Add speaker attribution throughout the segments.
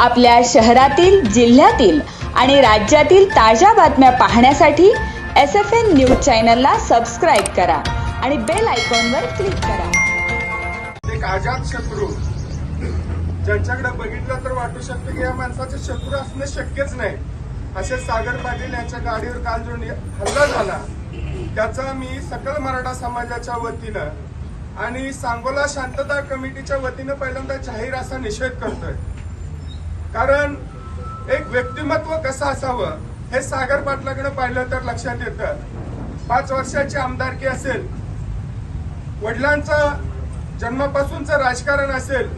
Speaker 1: आपल्या शहरातील जिल्ह्यातील आणि राज्यातील ताज्या बातम्या पाहण्यासाठी एस एफ एन न्यूज चॅनलला सबस्क्राईब करा आणि बेल आयकॉनवर क्लिक करा.
Speaker 2: एक आजाद शत्रू. ज्यांच्याकडे बघितलं तर वाटू शकतं की या माणसाचे शत्रू असणं शक्यच नाही. असे सागर पाटील यांच्या गाडीवर काल जो हल्ला झाला त्याचा मी सकल मराठा समाजाच्या वतीनं आणि सांगोला शांतता कमिटीच्या वतीनं पहिल्यांदा जाहीर असा निषेध करतोय. कारण एक व्यक्तिमत्व कसं असावं हे सागर पाटलाकडे पाहिलं तर लक्षात येतं. पाच वर्षाची आमदारकी असेल वडिलांचं जन्मापासूनचं राजकारण असेल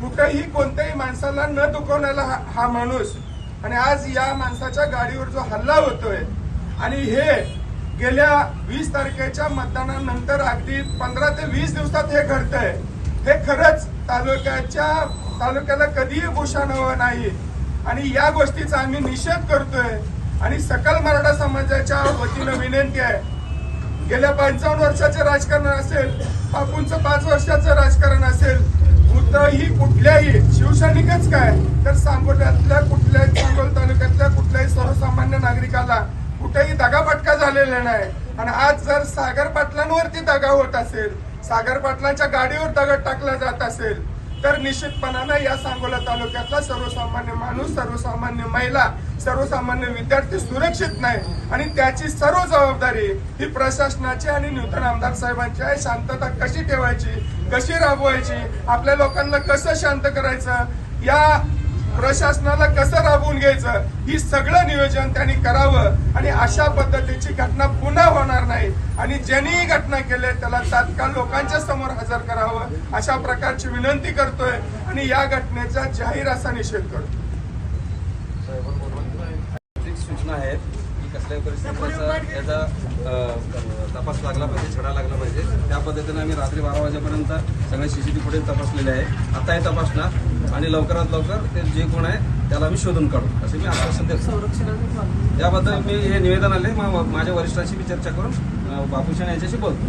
Speaker 2: कुठेही कोणत्याही माणसाला न दुखवण्याला हा- हा माणूस. आणि आज या माणसाच्या गाडीवर जो हल्ला होतोय आणि हे गेल्या वीस तारखेच्या मतदानानंतर अगदी पंधरा ते वीस दिवसात हे घडतंय. हे खरंच तालुक्याच्या तालुक्याला कधीही भूषण हवं नाही. आणि या गोष्टीचा आम्ही निषेध करतोय. आणि सकल मराठा समाजाच्या वतीनं विनंती आहे. गेल्या पंचावन्न वर्षाचे राजकारण असेल बापूंचं पाच वर्षाचं राजकारण असेल कुठंही कुठल्याही शिवसैनिकच काय तर सांगोल्यातल्या कुठल्याही सांगोल तालुक्यातल्या कुठल्याही सर्वसामान्य नागरिकाला कुठेही दगाफटका झालेला नाही. आणि आज जर सागर पाटलांवरती दगा होत असेल सागर पाटलांच्या गाडीवर दगड टाकला जात असेल तर निश्चितपणानं या सांगोला तालुक्यातला सर्वसामान्य माणूस सर्वसामान्य महिला सर्वसामान्य विद्यार्थी सुरक्षित नाही. आणि त्याची सर्व जबाबदारी ही प्रशासनाची आणि नूतन आमदार साहेबांची आहे. शांतता कशी ठेवायची कशी राबवायची आपल्या लोकांना कसं शांत करायचं या प्रशासनाला कसं राबवून घ्यायचं? ही सगळं नियोजन त्यांनी करावं आणि अशा पद्धतीची घटना पुन्हा होणार नाही. आणि ज्यांनी ही घटना केली त्याला तात्काळ लोकांच्या समोर हजर करावं अशा प्रकारची विनंती करतोय आणि या घटनेचा जाहीर असा निषेध करतो.
Speaker 3: सूचना आहेत की कसल्याही परिस्थितीचा त्याचा तपास लागला पाहिजे छडा लागला पाहिजे. त्या पद्धतीने आम्ही रात्री बारा वाजेपर्यंत सगळे सीसीटीव्ही फुटेज तपासलेले आहे आता हे तपासणार. आणि लवकरात लवकर ते जे कोण आहे त्याला आम्ही शोधून काढू. असे मी आश्वासन देतो. याबद्दल मी हे निवेदन आले मा- माझ्या वरिष्ठांशी मी चर्चा करून बापूशान यांच्याशी बोलतो.